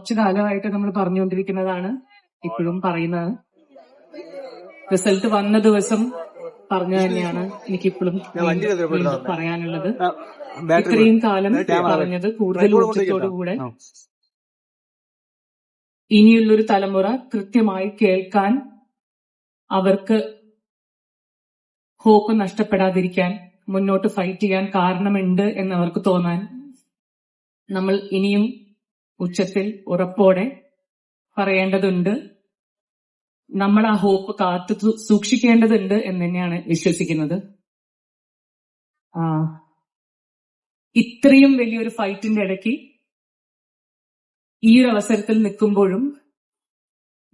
കുറച്ചു കാലമായിട്ട് നമ്മൾ പറഞ്ഞുകൊണ്ടിരിക്കുന്നതാണ് ഇപ്പോഴും പറയുന്നത്. റിസൾട്ട് വന്ന ദിവസം പറഞ്ഞു തന്നെയാണ് എനിക്കിപ്പോഴും ഇപ്പോഴും പറയാനുള്ളത്. ഇത്രയും കാലം പറഞ്ഞത് കൂടുതൽ ഊർജത്തോടുകൂടെ ഇനിയുള്ളൊരു തലമുറ കൃത്യമായി കേൾക്കാൻ അവർക്ക് ഹോപ്പ് നഷ്ടപ്പെടാതിരിക്കാൻ മുന്നോട്ട് ഫൈറ്റ് ചെയ്യാൻ കാരണമുണ്ട് എന്നവർക്ക് തോന്നാൻ നമ്മൾ ഇനിയും ഉച്ചത്തിൽ ഉറപ്പോടെ പറയേണ്ടതുണ്ട്. നമ്മൾ ആ ഹോപ്പ് കാത്തു സൂക്ഷിക്കേണ്ടതുണ്ട് എന്ന് തന്നെയാണ് വിശ്വസിക്കുന്നത് ഇത്രയും വലിയൊരു ഫൈറ്റിന്റെ ഇടയ്ക്ക് ഈ ഒരു അവസരത്തിൽ നിൽക്കുമ്പോഴും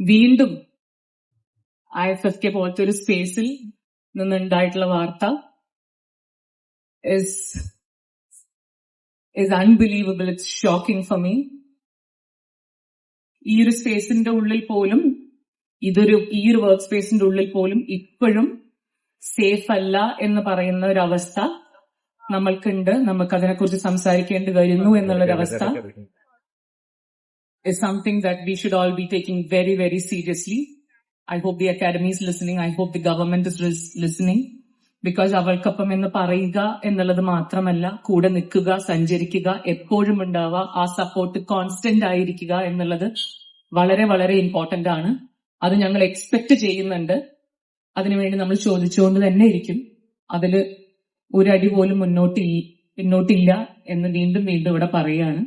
വീണ്ടും ഐ എഫ് എഫ് കെ പോലത്തെ ഒരു സ്പേസിൽ നിന്നുണ്ടായിട്ടുള്ള വാർത്ത is is unbelievable it's shocking for me. ഈ ഒരു സ്പേസിന്റെ ഉള്ളിൽ പോലും ഇതൊരു ഈ ഒരു വർക്ക് സ്പേസിന്റെ ഉള്ളിൽ പോലും ഇപ്പോഴും സേഫ് അല്ല എന്ന് പറയുന്ന ഒരു അവസ്ഥ നമ്മൾക്കുണ്ട്. നമുക്ക് അതിനെ കുറിച്ച് സംസാരിക്കേണ്ടി വരുന്നു എന്നുള്ളൊരു അവസ്ഥ. Is something that we should all be taking very very seriously I hope the academy I hope the government is listening because അവൾക്കൊപ്പം എന്ന് പറയുക എന്നുള്ളത് മാത്രമല്ല കൂടെ നിൽക്കുക സഞ്ചരിക്കുക എപ്പോഴും ഉണ്ടാവുക ആ സപ്പോർട്ട് കോൺസ്റ്റന്റ് ആയിരിക്കുക എന്നുള്ളത് വളരെ വളരെ ഇമ്പോർട്ടന്റ് ആണ്. അത് ഞങ്ങൾ എക്സ്പെക്ട് ചെയ്യുന്നുണ്ട്. അതിനുവേണ്ടി നമ്മൾ ചോദിച്ചുകൊണ്ട് തന്നെ ഇരിക്കും. അതിൽ ഒരടി പോലും മുന്നോട്ട് പിന്നോട്ടില്ല എന്ന് വീണ്ടും വീണ്ടും ഇവിടെ പറയുകയാണ്.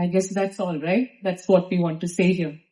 I guess that's all right that's what we want to say here.